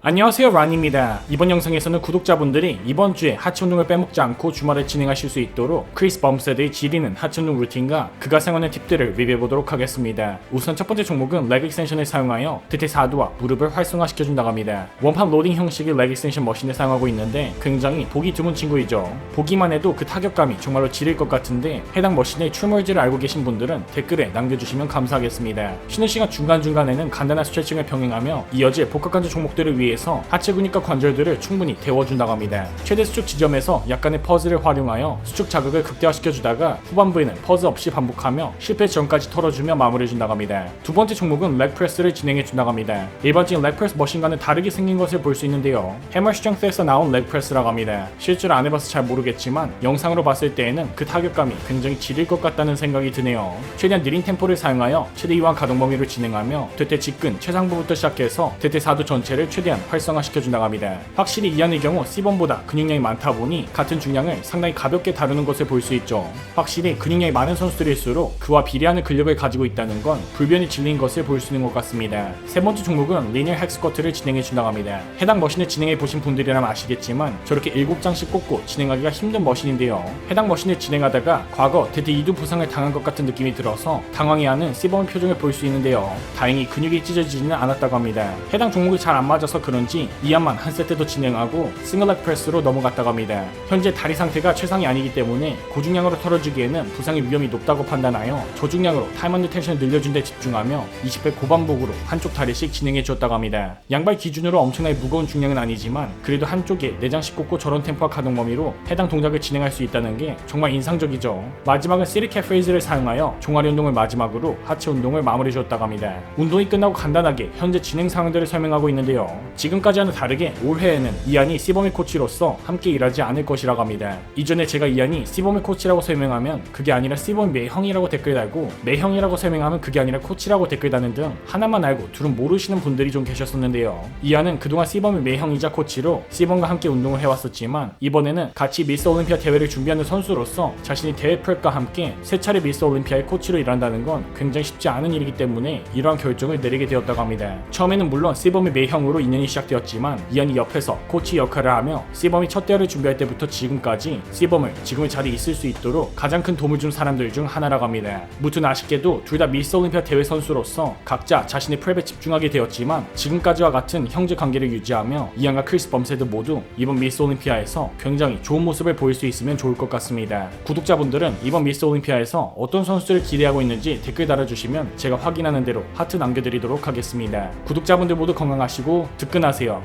안녕하세요 란입니다. 이번 영상에서는 구독자분들이 이번 주에 하체 운동을 빼먹지 않고 주말에 진행하실 수 있도록 크리스 범세드의 지리는 하체 운동 루틴과 그가 사용하는 팁들을 리뷰해보도록 하겠습니다. 우선 첫 번째 종목은 leg extension을 사용하여 대퇴 사두와 무릎을 활성화시켜준다고 합니다. 원판 로딩 형식의 leg extension 머신을 사용하고 있는데 굉장히 보기 드문 친구이죠. 보기만 해도 그 타격감이 정말로 지릴 것 같은데 해당 머신의 출몰지를 알고 계신 분들은 댓글에 남겨주시면 감사하겠습니다. 쉬는 시간 중간중간에는 간단한 스트레칭을 병행하며 이어질 복합관절 종목들을 위해 서 하체 근육과 관절들을 충분히 데워준다고 합니다. 최대 수축 지점에서 약간의 퍼즈를 활용하여 수축 자극을 극대화시켜주다가 후반부에는 퍼즈 없이 반복하며 실패 전까지 털어주며 마무리해준다고 합니다. 두 번째 종목은 렉프레스를 진행해준다고 합니다. 일반적인 렉프레스 머신과는 다르게 생긴 것을 볼 수 있는데요. 해머 스트렝스에서 나온 렉프레스라고 합니다. 실제로 안 해봐서 잘 모르겠지만 영상으로 봤을 때에는 그 타격감이 굉장히 지릴 것 같다는 생각이 드네요. 최대한 느린 템포를 사용하여 최대 이완 가동 범위를 진행하며 대퇴 직근 최상부부터 시작해서 대퇴 사두 전체를 최대한 활성화시켜 준다고 합니다. 확실히 이안의 경우 C번보다 근육량이 많다 보니 같은 중량을 상당히 가볍게 다루는 것을 볼 수 있죠. 확실히 근육량이 많은 선수들일수록 그와 비례하는 근력을 가지고 있다는 건 불변이 진리인 것을 볼 수 있는 것 같습니다. 세 번째 종목은 리니어 헥스쿼트를 진행해 준다고 합니다. 해당 머신을 진행해 보신 분들이라면 아시겠지만 저렇게 7장씩 꽂고 진행하기가 힘든 머신인데요. 해당 머신을 진행하다가 과거 대퇴 이두 부상을 당한 것 같은 느낌이 들어서 당황해하는 C범 표정을 볼 수 있는데요. 다행히 근육이 찢어지지는 않았다고 합니다. 해당 종목이 잘 안 맞아서 그런지 이안만 한 세트 더 진행하고 싱글렉 프레스로 넘어갔다고 합니다. 현재 다리 상태가 최상이 아니기 때문에 고중량으로 털어주기에는 부상의 위험이 높다고 판단하여 저중량으로 타이먼드 텐션을 늘려준 데 집중하며 20회 고반복으로 한쪽 다리씩 진행해 주었다고 합니다. 양발 기준으로 엄청나게 무거운 중량은 아니지만 그래도 한쪽에 4장씩 꽂고 저런 템포와 가동 범위로 해당 동작을 진행할 수 있다는 게 정말 인상적이죠. 마지막은 시리캡 프레이즈를 사용하여 종아리 운동을 마지막으로 하체 운동을 마무리 줬다고 합니다. 운동이 끝나고 간단하게 현재 진행 상황들을 설명하고 있는데요. 지금까지와는 다르게 올해에는 이안이 시범의 코치로서 함께 일하지 않을 것이라고 합니다. 이전에 제가 이안이 시범의 코치라고 설명하면 그게 아니라 시범 매형이라고 댓글 달고 매형이라고 설명하면 그게 아니라 코치라고 댓글 다는 등 하나만 알고 둘은 모르시는 분들이 좀 계셨었는데요. 이안은 그동안 시범의 매형이자 코치로 시범과 함께 운동을 해왔었지만 이번에는 같이 미스 올림피아 대회를 준비하는 선수로서 자신이 대회 프랩과 함께 세 차례 미스 올림피아의 코치로 일한다는 건 굉장히 쉽지 않은 일이기 때문에 이러한 결정을 내리게 되었다고 합니다. 처음에는 물론 시범의 매형으로 인연이 시작되었지만 이안이 옆에서 코치 역할을 하며 시범이 첫 대회를 준비할 때부터 지금까지 시범을 지금의 자리에 있을 수 있도록 가장 큰 도움을 준 사람들 중 하나라고 합니다. 무튼 아쉽게도 둘 다 미스 올림피아 대회 선수로서 각자 자신의 프랩에 집중하게 되었지만 지금까지와 같은 형제 관계를 유지하며 이안과 크리스 범세드 모두 이번 미스 올림피아에서 굉장히 좋은 모습을 보일 수 있으면 좋을 것 같습니다. 구독자분들은 이번 미스 올림피아에서 어떤 선수들을 기대하고 있는지 댓글 달아주시면 제가 확인하는 대로 하트 남겨드리도록 하겠습니다. 구독자분들 모두 건강하시고 득 nación.